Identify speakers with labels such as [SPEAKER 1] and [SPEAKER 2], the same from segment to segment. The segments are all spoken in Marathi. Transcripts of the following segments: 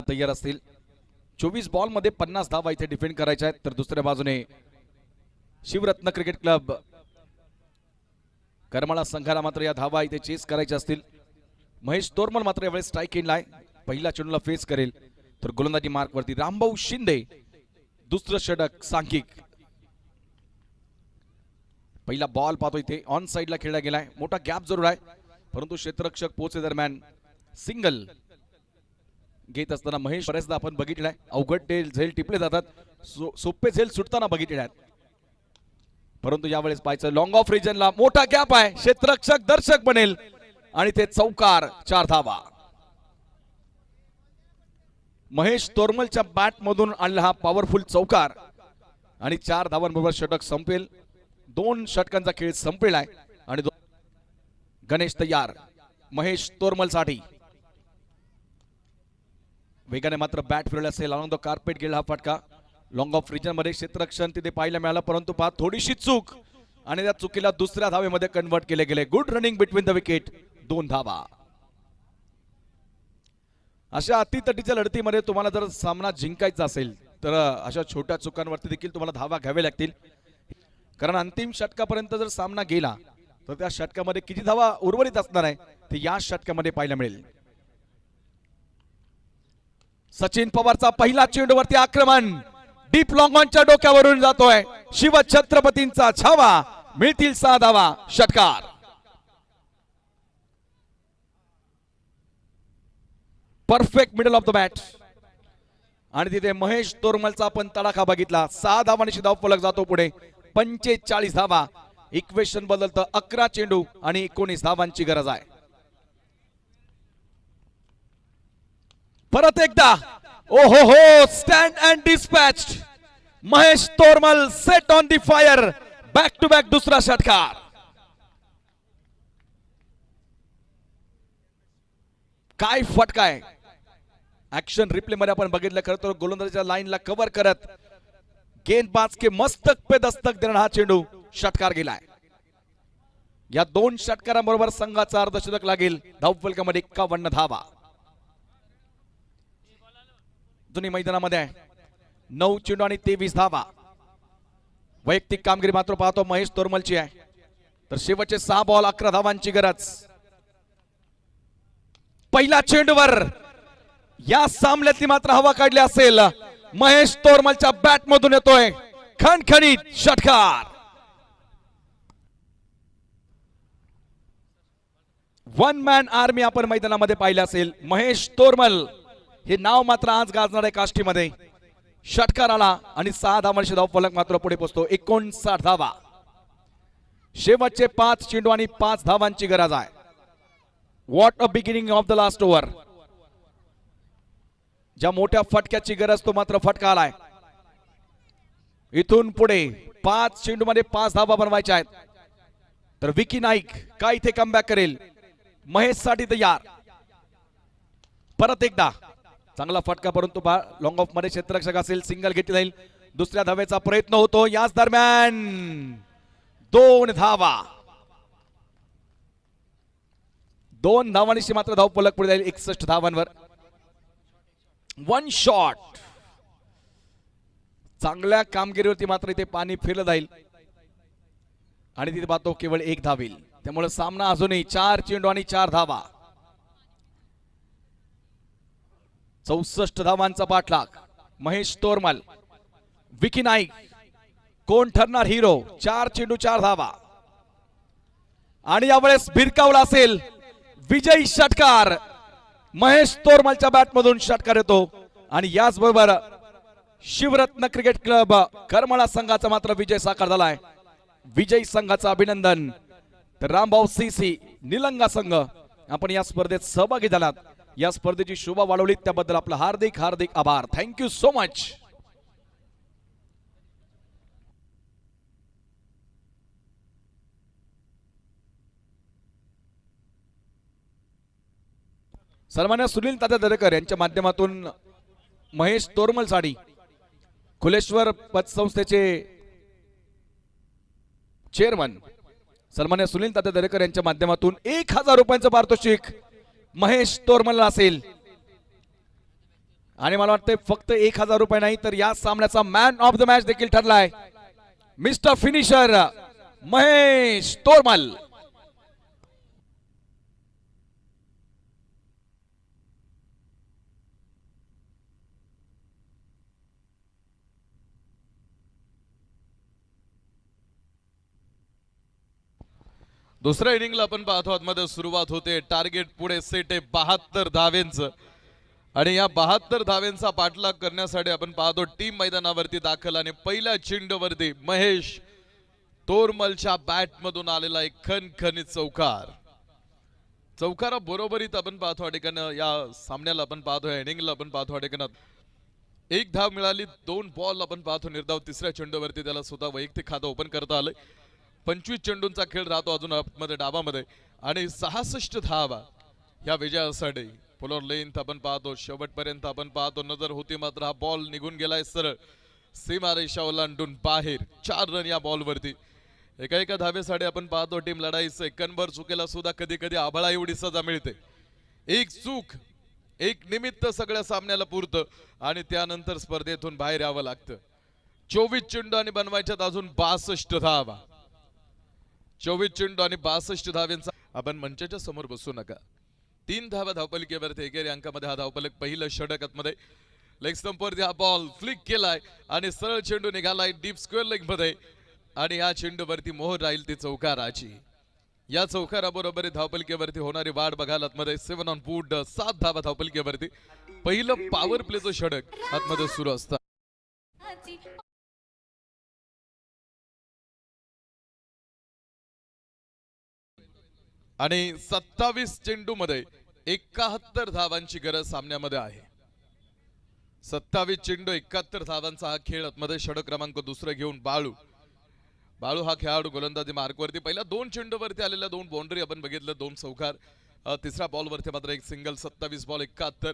[SPEAKER 1] तयार असतील. चोवीस बॉलमध्ये पन्नास धावा इथे डिफेंड करायच्या आहेत. तर दुसऱ्या बाजूने शिवरत्न क्रिकेट क्लब करमाळा संघाला मात्र या धावा इथे चेस करायच्या असतील. महेश तोरमल मात्र यावेळेस स्ट्राईक केला आहे. चेंडूला फेस करेल. तर गोलंदाजी मार्क वरती रामभाऊ शिंदे. दुसरं षटक सांघिक. पहिला बॉल पाहतो इथे. ऑन साइडला खेळला गेलाय. मोठा गॅप जरूर आहे. परंतु क्षेत्ररक्षक पोचे दरम्यान सिंगल घेत असताना महेश बऱ्याचदा आपण बघितलाय अवघड ते झेल टिपले जातात. सो- सोपे झेल सुटताना बघितले आहेत परंतु यावेळेस पाहायचं लॉंग ऑफ रिजनला मोठा गॅप आहे. क्षेत्ररक्षक दर्शक बनेल. आणि ते चौकार चार धावा. महेश तोरमलच्या बॅट मधून आणला हा पॉवरफुल चौकार. आणि चार धावांबरोबर षटक संपेल. दोन षटकांचा खेळ संपेलाय आणि गणेश तयार. महेश तोरमलसाठी वेगाने मात्र बॅट फिरवले असेल. आनंद कार्पेट गेला हा फटका. लॉंग ऑफ रिजनमध्ये क्षेत्ररक्षण तिथे पाहायला मिळालं परंतु पहा थोडीशी चूक. आणि त्या चुकीला दुसऱ्या धावेमध्ये कन्वर्ट केले गेले. Good running between the wicket दोन धावा. अशा अतितटीच्या लढतीमध्ये तुम्हाला जर सामना जिंकायचा असेल तर अशा छोट्या चुकांवरती देखील तुम्हाला धावा घ्यावे लागतील. कारण अंतिम षटकापर्यंत जर सामना गेला तर त्या षटकामध्ये किती धावा उर्वरित असणार आहे ते या षटकामध्ये पाहायला मिळेल. सचिन पवारचा पहिला चेंडूवरती आक्रमण. डीप लॉंगॉनच्या डोक्यावरून जातोय. शिव छत्रपतींचा छावा. मिळतील सहा धावा षटकार. Perfect middle off the bat आणि तिथे महेश तोरमलचा आपण तडाखा बघितला. सहा धावांची धाव फलक जातो पुढे. पंचेचाळीस धावा इक्वेशन बदलतं अकरा चेंडू आणि एकोणीस धावांची गरज आहे. परत एकदा. ओ हो हो stand and dispatch Mahesh Tormal set on the fire back to back दुसरा षटकार. काय फटकाय? ऍक्शन रिप्ले मध्ये आपण बघितलं खरं तर गोलंदाजीच्या लाईनला कव्हर करत गेंदबाज के मस्तक पे दस्तक देणार हा चेंडू षटकार गेलाय. या दोन षटकारांबरोबर संघाचा अर्धशतक लागेल. धावफलकामध्ये एक्कावन्न धावा. जुनी मैदानामध्ये आहे. नऊ चेंडू आणि तेवीस धावा. वैयक्तिक कामगिरी मात्र पाहतो महेश तोरमलची आहे. तर शेवटचे सहा बॉल अकरा धावांची गरज. पहिल्या चेंडूवर या सामन्यातली मात्र हवा काढली असेल. महेश तोरमलच्या बॅट मधून येतोय. खणखणीत षटकार. वन मॅन आर्मी आपण मैदानामध्ये पाहिलं असेल. महेश तोरमल. हे नाव मात्र आज गाजणार आहे काष्टीमध्ये. षटकार आला आणि सहा धावांशी धाव फलक मात्र पुढे पोहोचतो एकोणसाठ धावा. शेवटचे पाच चेंडू आणि पाच धावांची गरज आहे. What a beginning of the last over ज्या मोठ्या फटक्याची गरज तो मात्र फटका आलाय. इथून पुढे पाच चेंडू मध्ये पाच धावा बनवायच्या आहेत. तर विकी नाईक काय इथे कमबॅक करेल? महेशसाठी तयार. परत एकदा. चांगला फटका परंतु लॉंग ऑफमध्ये क्षेत्ररक्षक असेल सिंगल घेतली जाईल. दुसऱ्या धावेचा प्रयत्न होतो. याच दरम्यान दोन धावा. दोन धावांशी मात्र धाव पलक पुढे जाईल एकसष्ट धावांवर. वन शॉट चांगल्या कामगिरीवरती मात्र इथे पाणी फिरलं जाईल. आणि तिथे पाहतो केवळ एक धावेल त्यामुळे सामना अजूनही चार चेंडू आणि चार धावा. चौसष्ट धावांचा पाठलाग महेश तोरमल. विकी नाईक. कोण ठरणार हिरो चार चेंडू चार धावा. आणि यावेळेस भिरकावला असेल विजयी षटकार. महेश तोरमलच्या बॅट मधून षटकार येतो. आणि याच बरोबर शिवरत्न क्रिकेट क्लब करमळा संघाचा मात्र विजय साकार झालाय. विजयी संघाचं अभिनंदन. तर रामभाऊ सी सी निलंगा संघ. आपण या स्पर्धेत सहभागी झालात. या स्पर्धेची शोभा वाढवली त्याबद्दल आपलं हार्दिक हार्दिक आभार. थँक्यू सो मच सन्मान्य सुनील तात्या दरेकर यांच्या माध्यमातून महेश तोरमल साडी खुलेश्वर पतसंस्थेचे चेअरमन सन्मान्य सुनील तात्या दरेकर यांच्या माध्यमातून एक हजार रुपयांचं पारितोषिक महेश तोरमल असेल. आणि मला वाटतंय फक्त एक हजार रुपये नाही तर या सामन्याचा मॅन ऑफ द मॅच देखील ठरलाय. Mister finisher Mahesh Tormal.
[SPEAKER 2] दुसऱ्या इनिंगला आपण पाहतो आतमध्ये मध्ये सुरुवात होते. टार्गेट पुढे सेट आहे बहात्तर धावेंचं. आणि या बहात्तर धावेंचा पाठलाग करण्यासाठी आपण पाहतो टीम मैदानावरती दाखल आणि पहिल्या चिंडवरती महेश तोरमलच्या बॅट मधून आलेला एक खनखनीत चौकार. चौकारा बरोबरीत आपण पाहतो या या सामन्याला आपण पाहतो या इनिंगला आपण पाहतो या एक धाव मिळाली दोन बॉल आपण पाहतो निर्धाव तिसऱ्या चेंडूवरती त्याला स्वतः वैयक्तिक खातं ओपन करता आलंय. पंचवीस चेंडूंचा खेळ राहतो अजून आतमध्ये डाबामध्ये. आणि सहासष्ट धावा या विजयासाठी. पुलर लेन आपण पाहतो शेवटपर्यंत आपण पाहतो नजर होती मात्र हा बॉल निघून गेलाय सरळ. सीमा रेषा ओलांडून बाहेर चार रन या बॉलवरती. एका एका धावेसाठी आपण पाहतो टीम लढाई सेकंदभर चुकेला सुद्धा कधी कधी आभाळा एवढी सजा मिळते. एक चूक एक निमित्त सगळ्या सामन्याला पुरतं आणि त्यानंतर स्पर्धेतून बाहेर यावं लागतं. चोवीस चेंडू आणि बनवायच्यात अजून बासष्ट धावा. चोवीस चेंडू आणि बासष्ट धाव्यांचा आपण मंचाच्या समोर बसू नका. तीन धावा धावपलिकेवरती एकेरी अंकामध्ये हा धावपलक पहिलं षटकात मध्ये लेग स्टंपवरती हा बॉल फ्लिक केलाय आणि सरळ चेंडू निघालाय डीप स्क्वेअर लेगमध्ये. आणि या चेंडूवरती मोहर राहील ती चौकाराची. या चौकाराबरोबर धावपलिकेवरती होणारी वाढ बघाल आतमध्ये सेवन ऑन फूट सात धावा धावपलिकेवरती. पहिलं पॉवर प्लेचं षडक आतमध्ये सुरू असतं. आणि सत्तावीस चेंडू मध्ये एकाहत्तर धावांची गरज सामन्यामध्ये आहे. सत्तावीस चेंडू एकाहत्तर धावांचा हा खेळमध्ये षड क्रमांक दुसरं घेऊन बाळू. बाळू हा खेळाडू गोलंदाजी मार्कवरती पहिल्या दोन चेंडूवरती आलेल्या दोन बाउंड्री आपण बघितलं दोन चौकार तिसऱ्या बॉलवरती मात्र एक सिंगल सत्तावीस बॉल एकाहत्तर.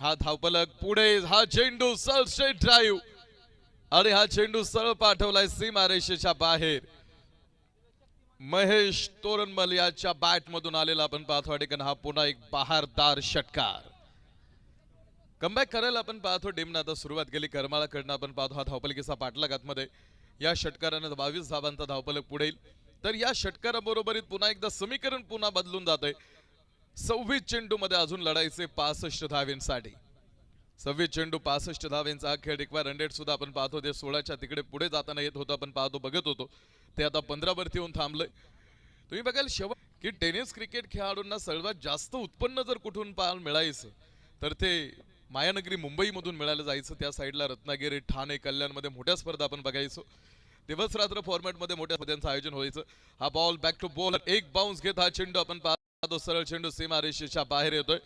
[SPEAKER 2] हा धावपलक पुढे हा चेंडू सळ स्ट्रेट ड्राईव्ह आणि हा चेंडू सरळ पाठवलाय सीमारेषेच्या बाहेर. महेश तोरणमल याच्या बॅट मधून आलेला आपण पाहतो. या ठिकाणी हा पुन्हा एक बहारदार षटकार. कमबॅक करायला आपण पाहतो. टीमनं आता सुरुवात केली. करमाळाकडनं आपण पाहतो. हा धावपलकीचा पाठलाग आतमध्ये. या षटकारानं बावीस धावांचा धावपलक पुढे तर या षटकाराबरोबरीत पुन्हा एकदा समीकरण पुन्हा बदलून जातंय. सव्वीस चेंडूमध्ये अजून लढायचे पासष्ट धावेंसाठी. सव्वीस चेंडू पासष्ट धावेंचा हा खेळ रिक्वायर हंड्रेड सुद्धा आपण पाहतो ते सोळाच्या तिकडे पुढे जाताना येत होतं. आपण पाहतो बघत होतो. ते आता पंधरा वरती येऊन थांबलंय. तुम्ही बघाल शेवट की टेनिस क्रिकेट खेळाडूंना सर्वात जास्त उत्पन्न जर कुठून पाहायला मिळायचं तर ते मायानगरी मुंबईमधून मिळायला जायचं. त्या साईडला रत्नागिरी ठाणे कल्याणमध्ये मोठ्या स्पर्धा आपण बघायचो. दिवस रात्र फॉर्मॅटमध्ये मोठ्या स्पर्धांचं आयोजन व्हायचं. हा बॉल बॅक टू बॉल एक बाउन्स घेत हा चेंडू आपण पाहतो. सरळ चेंडू सीमा रेषेच्या बाहेर येतोय.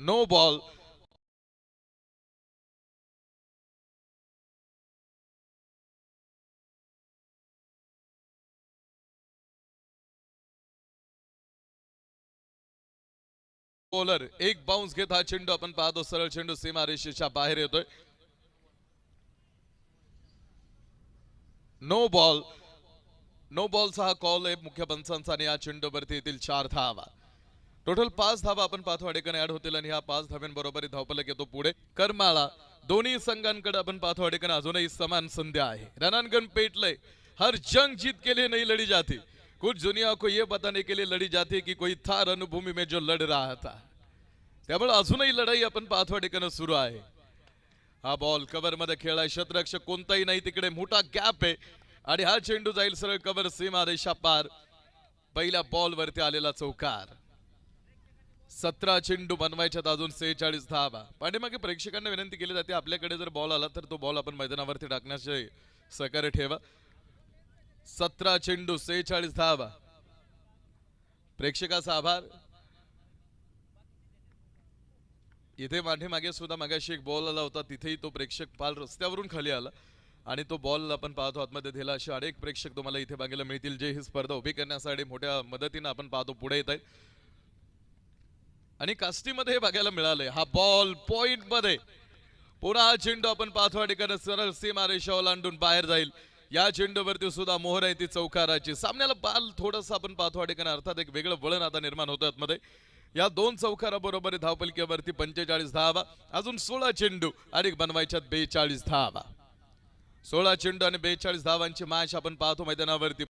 [SPEAKER 2] नो बॉल बॉलर एक बाउन्स घेत हा चेंडू. आपण पाहतो सरळ चेंडू सीमा रेषेच्या बाहेर येतोय. नो बॉल नो बॉलचा हा कॉल आहे. मुख्य पंचांचा आणि या चेंडूवरती येतील चार धावा. टोटल पाच धावा आपण पाहतो वाडेकर ऍड होतील आणि ह्या पाच धाव्यांबरोबर धावपलक येतो पुढे. करमाळा दोन्ही संघांकडे आपण पाहतो वाडेकर अजूनही समान संध्या आहे. रणांगण पेटलंय. हर जंग जीत के लिए नहीं लड़ी जाती. कुछ दुनिया को ये बताने के लिए लड़ी जाती की कोई था रणभूमि में जो लढ रहा था. त्यामुळे अजूनही लढाई आपण पाहतो या सुरू आहे. हा बॉल कव्हरमध्ये खेळाय शतरक्षक कोणताही नाही तिकडे मोठा गॅप आहे. आणि हा चेंडू जाईल सरळ कव्हर सीमा रेषा पार. पहिल्या बॉल वरती आलेला चौकार. सतरा चेंडू बनवायच्यात अजून सेहेचाळीस धावा. पाठीमागे प्रेक्षकांना विनंती केली जाते आपल्याकडे जर बॉल आला तर तो बॉल आपण मैदानावरती टाकण्याचे सहकार्य ठेवा. सतरा चेंडू सेहेचाळीस धावा. प्रेक्षकाचा आभार. इथे मागे मागे सुद्धा मागाशी एक बॉल आला होता तिथेही तो प्रेक्षक पाल रस्त्यावरून खाली आला आणि तो बॉल आपण पाहतो आतमध्ये दिला असे अनेक प्रेक्षक तुम्हाला इथे बघायला मिळतील. जे ही स्पर्धा उभी करण्यासाठी मोठ्या मदतीनं आपण पाहतो पुढे येत आहेत आणि कास्टीमध्ये हे बघायला मिळालंय. हा बॉल पॉइंटमध्ये. पुन्हा चेंडू आपण पाचवा ठिकाणी सरळ सीमा रेषा ओलांडून बाहेर जाईल. या चेंडूवरती सुद्धा मोहर आहे ती चौकाराची. सामन्याला बाल थोडस आपण पाहतो ठिकाणी अर्थात एक वेगळं वळण आता निर्माण होतं आतमध्ये. या दोन चौकारा बरोबर धावपलक्यावरती पंचेचाळीस धावा. अजून सोळा चेंडू आणि बनवायच्यात बेचाळीस धावा. सोळा चेंडू आणि बेचाळीस धावांची मॅच आपण पाहतो मैदानावरती.